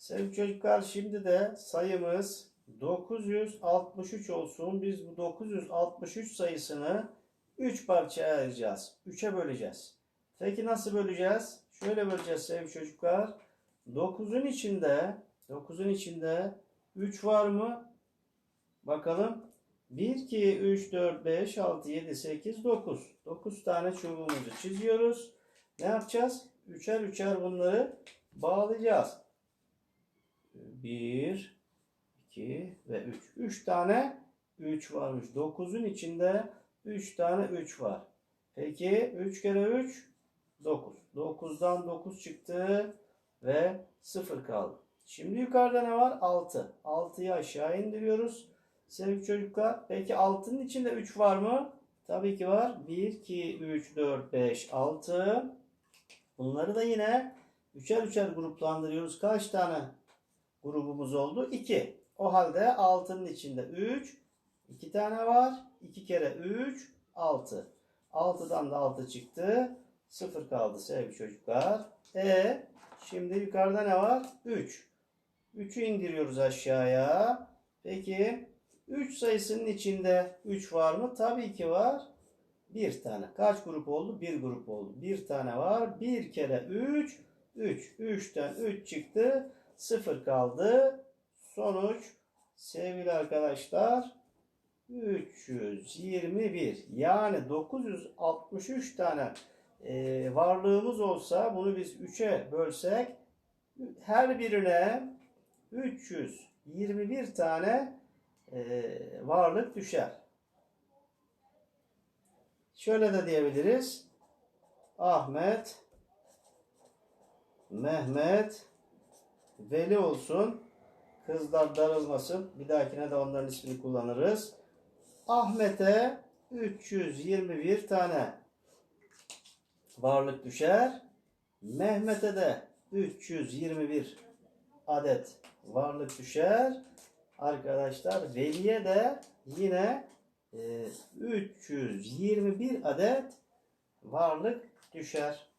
Sevgili çocuklar şimdi de sayımız 963 olsun. Biz bu 963 sayısını 3 parçaya ayıracağız. 3'e böleceğiz. Peki nasıl böleceğiz? Şöyle böleceğiz sevgili çocuklar. 9'un içinde 9'un içinde 3 var mı? Bakalım. 1, 2, 3, 4, 5, 6, 7, 8, 9. 9 tane çubuğumuzu çiziyoruz. Ne yapacağız? Üçer üçer bunları bağlayacağız. 1, 2 ve 3. 3 tane 3 varmış. 9'un içinde 3 tane 3 var. Peki 3 kere 3 9. 9'dan 9 çıktı ve 0 kaldı. Şimdi yukarıda ne var? 6. 6'yı aşağı indiriyoruz. Sevgili çocuklar. Peki 6'nın içinde 3 var mı? Tabii ki var. 1, 2, 3, 4, 5, 6. Bunları da yine üçer üçer gruplandırıyoruz. Kaç tane grubumuz oldu? 2. O halde 6'nın içinde 3. 2 tane var. 2 kere 3, 6. 6'dan da 6 çıktı. 0 kaldı sevgili çocuklar. E şimdi yukarıda ne var? 3. 3'ü indiriyoruz aşağıya. Peki 3 sayısının içinde 3 var mı? Tabii ki var. Bir tane. Kaç grup oldu? Bir grup oldu. Bir tane var. Bir kere 3. 3. 3'ten 3 çıktı. 0 kaldı. Sonuç sevgili arkadaşlar 321. Yani 963 tane e, varlığımız olsa bunu biz 3'e bölsek her birine 321 tane e, varlık düşer. Şöyle de diyebiliriz. Ahmet, Mehmet, Veli olsun. Kızlar darılmasın. Bir dahakine de onların ismini kullanırız. Ahmet'e 321 tane varlık düşer. Mehmet'e de 321 adet varlık düşer. Arkadaşlar Veli'ye de yine e, 321 adet varlık düşer.